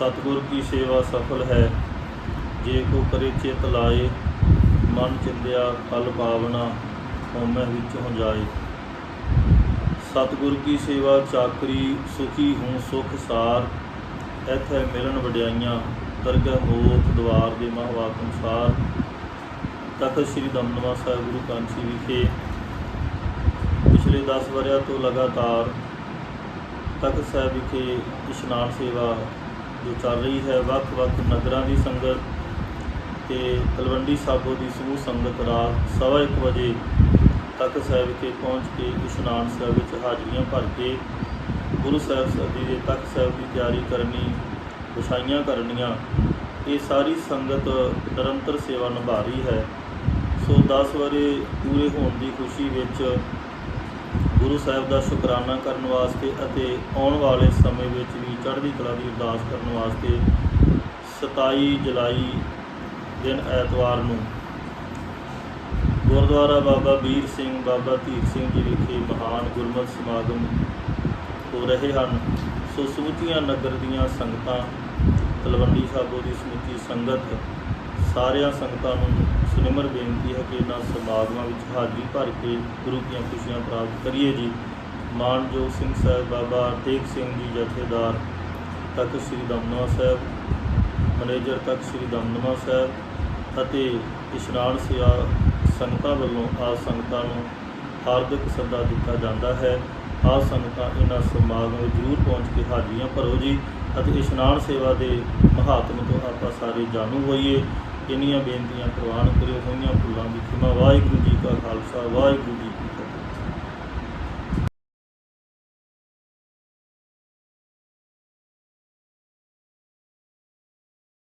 ਸਤਿਗੁਰ ਕੀ ਸੇਵਾ ਸਫਲ ਹੈ? ਜੇ ਕੋ ਕਰੇ ਚਿਤ ਲਾਏ, ਮਨ ਚਿੰਦਿਆ ਫਲ ਪਾਵਨਾ, ਹਉਮੈ ਵਿੱਚ ਹੋ ਜਾਏ। ਸਤਿਗੁਰ ਕੀ ਸੇਵਾ ਚਾਕਰੀ, ਸੁਖੀ ਹੂੰ ਸੁਖ ਸਾਰ। ਐਥੇ ਮਿਲਣ ਵਡਿਆਈਆਂ ਦਰਗਹ ਮੋਖ ਦਵਾਰ ਦੇ ਮਹਵਾਕ ਅਨੁਸਾਰ। ਤਖਤ ਸ੍ਰੀ ਦਮਦਮਾ ਸਾਹਿਬ ਗੁਰੂ ਕਾਂਚੀ ਵਿਖੇ ਪਿਛਲੇ 10 ਵਰਿਆਂ ਤੋਂ ਲਗਾਤਾਰ ਤਖਤ ਸਾਹਿਬ ਵਿਖੇ ਇਸ਼ਨਾਨ ਸੇਵਾ ਜੋ ਚੱਲ ਰਹੀ ਹੈ, ਵੱਖ-ਵੱਖ ਨਗਰਾਂ ਦੀ ਸੰਗਤ ਤੇ ਤਲਵੰਡੀ ਸਾਬੋ ਦੀ ਸਮੂਹ ਸੰਗਤ ਰਾਤ ਸਵਾ ਇੱਕ ਵਜੇ ਤਖਤ ਸਾਹਿਬ ਵਿਖੇ ਪਹੁੰਚ ਕੇ ਇਸ਼ਨਾਨ ਸਾਹਿਬ ਵਿੱਚ ਹਾਜ਼ਰੀਆਂ ਭਰ ਕੇ ਗੁਰੂ ਸਾਹਿਬ ਸਦੀ ਦੇ ਤਖਤ ਸਾਹਿਬ ਦੀ ਤਿਆਰੀ ਕਰਨੀ, ਵਿਛਾਈਆਂ ਕਰਨੀਆਂ, ਇਹ ਸਾਰੀ ਸੰਗਤ ਨਿਰੰਤਰ ਸੇਵਾ ਨਿਭਾ ਰਹੀ ਹੈ। ਸੋ 10 ਵਰੇ ਪੂਰੇ ਹੋਣ ਦੀ ਖੁਸ਼ੀ ਵਿੱਚ ਗੁਰੂ ਸਾਹਿਬ ਦਾ ਸ਼ੁਕਰਾਨਾ ਕਰਨ ਵਾਸਤੇ ਅਤੇ ਆਉਣ ਵਾਲੇ ਸਮੇਂ ਵਿੱਚ ਵੀ ਚੜ੍ਹਦੀ ਕਲਾ ਦੀ ਅਰਦਾਸ ਕਰਨ ਵਾਸਤੇ 27 ਜੁਲਾਈ ਦਿਨ ਐਤਵਾਰ ਨੂੰ ਗੁਰਦੁਆਰਾ ਬਾਬਾ ਵੀਰ ਸਿੰਘ, ਬਾਬਾ ਧੀਰ ਸਿੰਘ ਜੀ ਵਿਖੇ ਮਹਾਨ ਗੁਰਮਤਿ ਸਮਾਗਮ ਹੋ ਰਹੇ ਹਨ। ਸੋ ਸਮੁੱਚੀਆਂ ਨਗਰ ਦੀਆਂ ਸੰਗਤਾਂ ਤਲਵੰਡੀ ਸਾਬੋ ਦੀ ਸਮੁੱਚੀ ਸੰਗਤ ਸਾਰਿਆਂ ਸੰਗਤਾਂ ਨੂੰ ਸੁਨਿਮਰ ਬੇਨਤੀ ਹੈ ਕਿ ਇਹਨਾਂ ਸਮਾਗਮਾਂ ਵਿੱਚ ਹਾਜ਼ਰੀ ਭਰ ਕੇ ਗੁਰੂ ਦੀਆਂ ਖੁਸ਼ੀਆਂ ਪ੍ਰਾਪਤ ਕਰੀਏ ਜੀ। ਮਾਨਜੋਤ ਸਿੰਘ ਸਾਹਿਬ ਬਾਬਾ ਤੇਗ ਸਿੰਘ ਜੀ ਜਥੇਦਾਰ ਤਖਤ ਸ੍ਰੀ ਦਮਦਮਾ ਸਾਹਿਬ, ਮੈਨੇਜਰ ਤਖਤ ਸ੍ਰੀ ਦਮਦਮਾ ਸਾਹਿਬ ਅਤੇ ਇਸ਼ਨਾਨ ਸੇਵਾ ਸੰਗਤਾਂ ਵੱਲੋਂ ਆ ਸੰਗਤਾਂ ਨੂੰ ਹਾਰਦਿਕ ਸੱਦਾ ਦਿੱਤਾ ਜਾਂਦਾ ਹੈ। ਆ ਸੰਗਤਾਂ ਇਹਨਾਂ ਸਮਾਗਮ ਵਿੱਚ ਜ਼ਰੂਰ ਪਹੁੰਚ ਕੇ ਹਾਜ਼ਰੀਆਂ ਭਰੋ ਜੀ ਅਤੇ ਇਸ਼ਨਾਨ ਸੇਵਾ ਦੇ ਮਹਾਤਮ ਤੋਂ ਆਪਾਂ ਸਾਰੇ ਜਾਣੂ ਹੋਈਏ। ਇੰਨੀਆਂ ਬੇਨਤੀਆਂ ਪ੍ਰਵਾਨ ਕਰਿਓ ਹੋਈਆਂ ਭੁੱਲਾਂ ਦੀ ਖਿਮਾ ਵਾਹਿਗੁਰੂ ਜੀ ਕਾ ਖਾਲਸਾ ਵਾਹਿਗੁਰੂ ਜੀ